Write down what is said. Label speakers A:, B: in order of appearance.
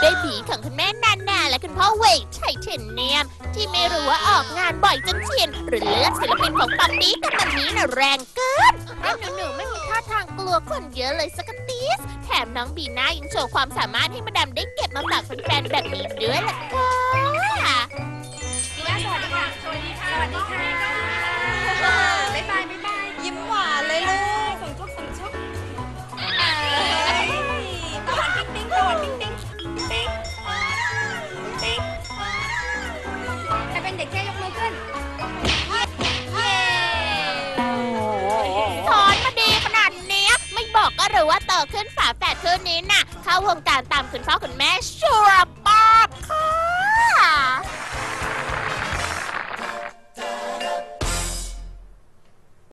A: เบบีของคุณแม่นานาและคุณพ่อเวย์ไทเทนเนียม ที่ไม่รู้ว่าออกงานบ่อยจนเชียนหรือเลือกศิลปินของปั๊มนี้กับมัมนี้น่ะแรงเกินเพราะหนูๆไม่มีท่าทางกลัวคนเยอะเลยสักทีสแถมน้องบีน่ายังโชว์ความสามารถให้มาดามได้เก็บมาฝากแฟนๆแบบนี้ด้วยล่ะ บอกก็รู้ว่าโตขึ้นฝาแฝดคู่นี้น่ะ เข้าวงการตามคุณพ่อคุณแม่ชัวร์